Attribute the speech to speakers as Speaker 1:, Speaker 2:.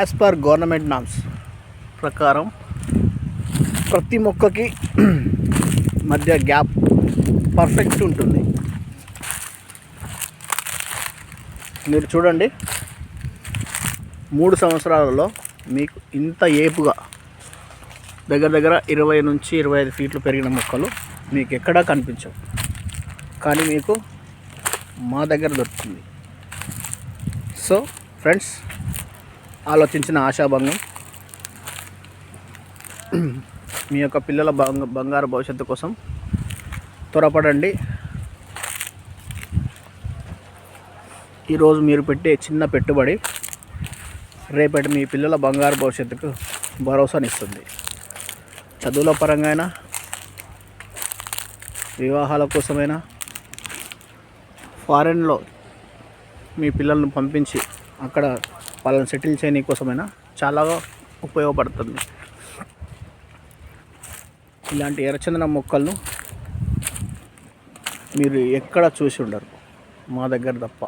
Speaker 1: As per government norms ప్రకారం ప్రతి మొక్కకి మధ్య గ్యాప్ పర్ఫెక్ట్ ఉంటుంది. మీరు చూడండి మూడు సంవత్సరాలలో మీకు ఇంత ఏపుగా దగ్గర దగ్గర ఇరవై నుంచి ఇరవై ఐదు ఫీట్లు పెరిగిన మొక్కలు మీకు ఎక్కడా కనిపించవు. కానీ మీకు మా దగ్గర దొరుకుతుంది. సో ఫ్రెండ్స్ ఆలోచించిన ఆశాభంగం. మీ యొక్క పిల్లల బంగ బంగారు భవిష్యత్తు కోసం త్వరపడండి. ఈరోజు మీరు పెట్టే చిన్న పెట్టుబడి రేపటి మీ పిల్లల బంగారు భవిష్యత్తుకు భరోసానిస్తుంది. చదువుల పరంగా అయినా వివాహాల కోసమైనా ఫారెన్లో మీ పిల్లలను పంపించి అక్కడ వాళ్ళని సెటిల్ చేయని కోసమైనా చాలా ఉపయోగపడుతుంది. ఇలాంటి ఎర్రచందనం మొక్కలను మీరు ఎక్కడ చూసి ఉండరు. మా దగ్గర తప్ప.